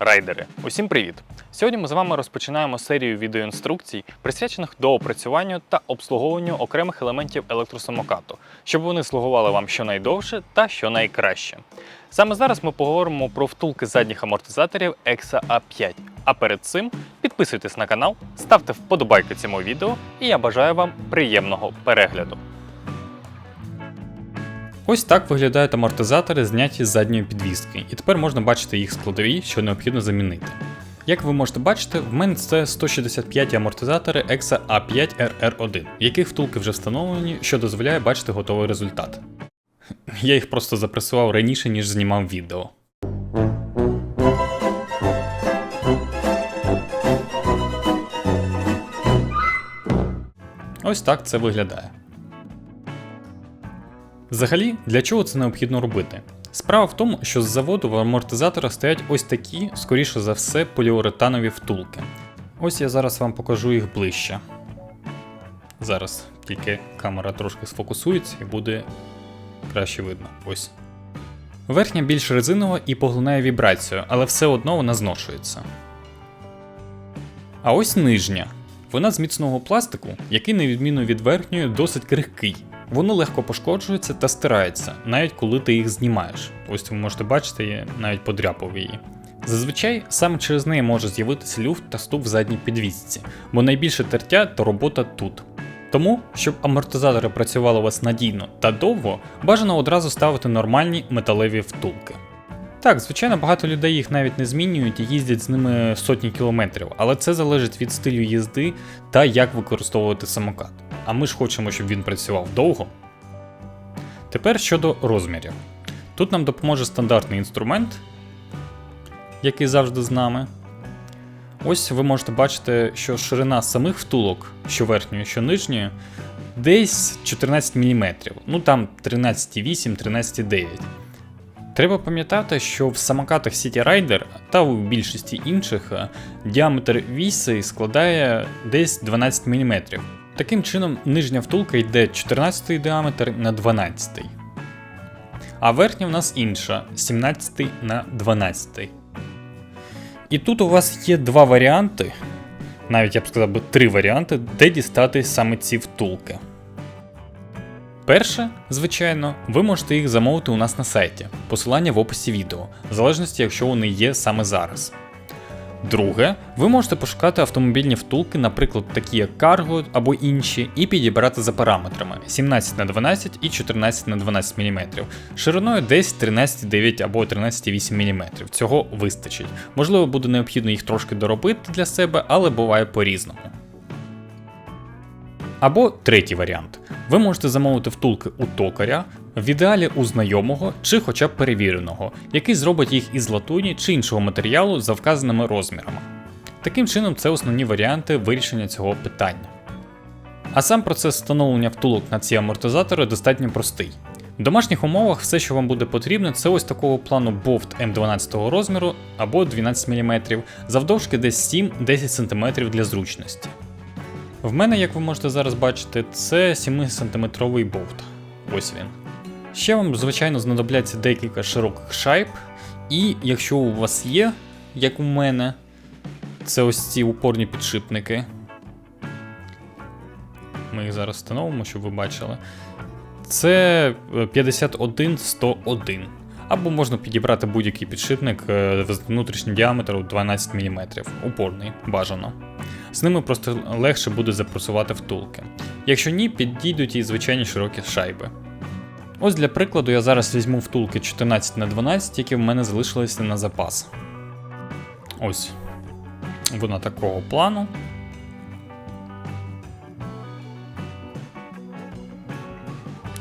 Райдери, усім привіт! Сьогодні ми з вами розпочинаємо серію відеоінструкцій, присвячених до опрацюванню та обслуговуванню окремих елементів електросамокату, щоб вони слугували вам щонайдовше та щонайкраще. Саме зараз ми поговоримо про втулки задніх амортизаторів EXA A5. А перед цим підписуйтесь на канал, ставте вподобайки цьому відео, і я бажаю вам приємного перегляду. Ось так виглядають амортизатори, зняті з задньої підвіски, і тепер можна бачити їх складові, що необхідно замінити. Як ви можете бачити, в мене це 165 амортизатори EXA A5RR1, яких втулки вже встановлені, що дозволяє бачити готовий результат. Я їх просто запресував раніше, ніж знімав відео. Ось так це виглядає. Взагалі, для чого це необхідно робити? Справа в тому, що з заводу в амортизаторах стоять ось такі, скоріше за все, поліуретанові втулки. Ось я зараз вам покажу їх ближче. Зараз тільки камера трошки сфокусується і буде краще видно. Ось. Верхня більш резинова і поглинає вібрацію, але все одно вона зношується. А ось нижня. Вона з міцного пластику, який, на відміну від верхньої, досить крихкий. Воно легко пошкоджується та стирається, навіть коли ти їх знімаєш. Ось ви можете бачити, я навіть подряпав її. Зазвичай саме через неї може з'явитися люфт та ступ в задній підвісці, бо найбільше тертя та робота тут. Тому, щоб амортизатори працювали у вас надійно та довго, бажано одразу ставити нормальні металеві втулки. Так, звичайно, багато людей їх навіть не змінюють і їздять з ними сотні кілометрів, але це залежить від стилю їзди та як використовувати самокат. А ми ж хочемо, щоб він працював довго. Тепер щодо розмірів. Тут нам допоможе стандартний інструмент, який завжди з нами. Ось ви можете бачити, що ширина самих втулок, що верхньої, що нижньої, десь 14 мм. Ну там 13,8-13,9. Треба пам'ятати, що в самокатах City Rider та у більшості інших е, діаметр віси складає десь 12 мм. Таким чином, нижня втулка йде 14 діаметр на 12. А верхня в нас інша 17 на 12. І тут у вас є два варіанти, навіть я б сказав би три варіанти, де дістати саме ці втулки. Перше, звичайно, ви можете їх замовити у нас на сайті, посилання в описі відео, в залежності, якщо вони є саме зараз. Друге, ви можете пошукати автомобільні втулки, наприклад, такі як Cargo або інші, і підібрати за параметрами 17 на 12 і 14 на 12 мм, шириною десь 13,9 або 13,8 мм. Цього вистачить. Можливо, буде необхідно їх трошки доробити для себе, але буває по-різному. Або третій варіант. Ви можете замовити втулки у токаря, в ідеалі у знайомого чи хоча б перевіреного, який зробить їх із латуні чи іншого матеріалу за вказаними розмірами. Таким чином, це основні варіанти вирішення цього питання. А сам процес встановлення втулок на ці амортизатори достатньо простий. В домашніх умовах все, що вам буде потрібно, це ось такого плану бофт М12 розміру або 12 мм, завдовжки десь 7-10 см для зручності. В мене, як ви можете зараз бачити, це 7-сантиметровий болт. Ось він. Ще вам, звичайно, знадобляться декілька широких шайб, і якщо у вас є, як у мене, це ось ці упорні підшипники. Ми їх зараз встановимо, щоб ви бачили. Це 51-101. Або можна підібрати будь-який підшипник е, з внутрішнім діаметром 12 мм, упорний, бажано. З ними просто легше буде запресувати втулки. Якщо ні, підійдуть і звичайні широкі шайби. Ось для прикладу я зараз візьму втулки 14 на 12, які в мене залишилися на запас. Ось. Вона такого плану.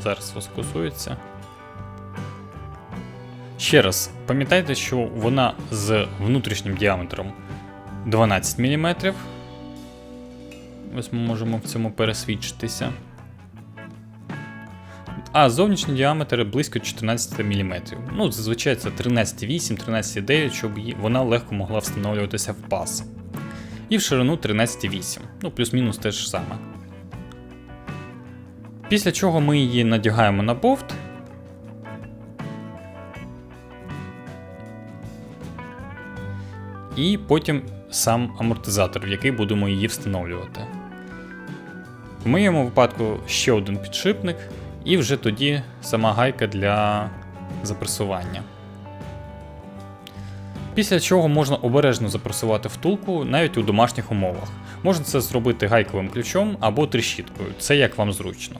Зараз розкусується. Ще раз, пам'ятайте, що вона з внутрішнім діаметром 12 мм. Ось ми можемо в цьому пересвідчитися. А зовнішній діаметр близько 14 мм. Ну, зазвичай це 13,8, 13,9, щоб вона легко могла встановлюватися в пас. І в ширину 13,8. Ну, плюс-мінус те ж саме. Після чого ми її надягаємо на бофт. і потім сам амортизатор, в який будемо її встановлювати. В моєму випадку ще один підшипник, і вже тоді сама гайка для запресування. Після чого можна обережно запресувати втулку навіть у домашніх умовах. Можна це зробити гайковим ключом або тріщіткою, це як вам зручно.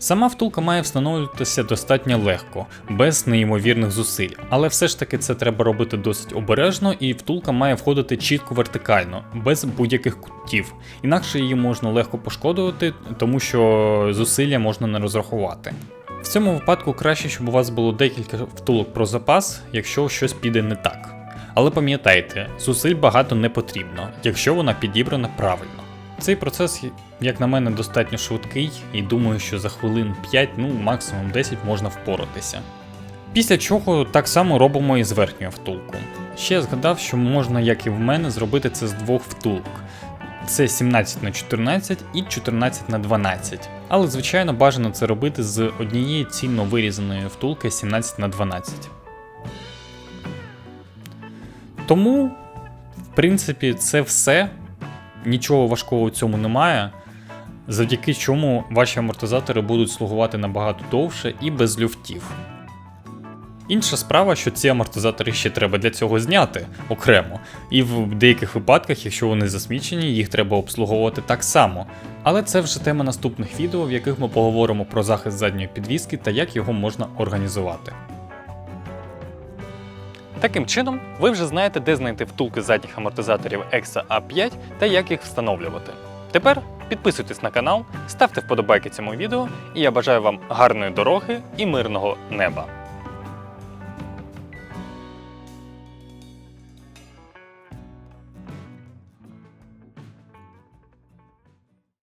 Сама втулка має встановлюватися достатньо легко, без неймовірних зусиль, але все ж таки це треба робити досить обережно, і втулка має входити чітко вертикально, без будь-яких кутів. Інакше її можна легко пошкодувати, тому що зусилля можна не розрахувати. В цьому випадку краще, щоб у вас було декілька втулок про запас, якщо щось піде не так. Але пам'ятайте, зусиль багато не потрібно, якщо вона підібрана правильно. Цей процес, як на мене, достатньо швидкий, і думаю, що за хвилин 5, ну максимум 10 можна впоратися. Після чого так само робимо і з верхньою втулкою. Ще згадав, що можна, як і в мене, зробити це з двох втулок. Це 17 на 14 і 14 на 12. Але, звичайно, бажано це робити з однієї цільно вирізаної втулки 17 на 12. Тому, в принципі, це все. Нічого важкого у цьому немає, завдяки чому ваші амортизатори будуть слугувати набагато довше і без люфтів. Інша справа, що ці амортизатори ще треба для цього зняти окремо, і в деяких випадках, якщо вони засмічені, їх треба обслуговувати так само. Але це вже тема наступних відео, в яких ми поговоримо про захист задньої підвіски та як його можна організувати. Таким чином, ви вже знаєте, де знайти втулки задніх амортизаторів EXA A5 та як їх встановлювати. Тепер підписуйтесь на канал, ставте вподобайки цьому відео, і я бажаю вам гарної дороги і мирного неба.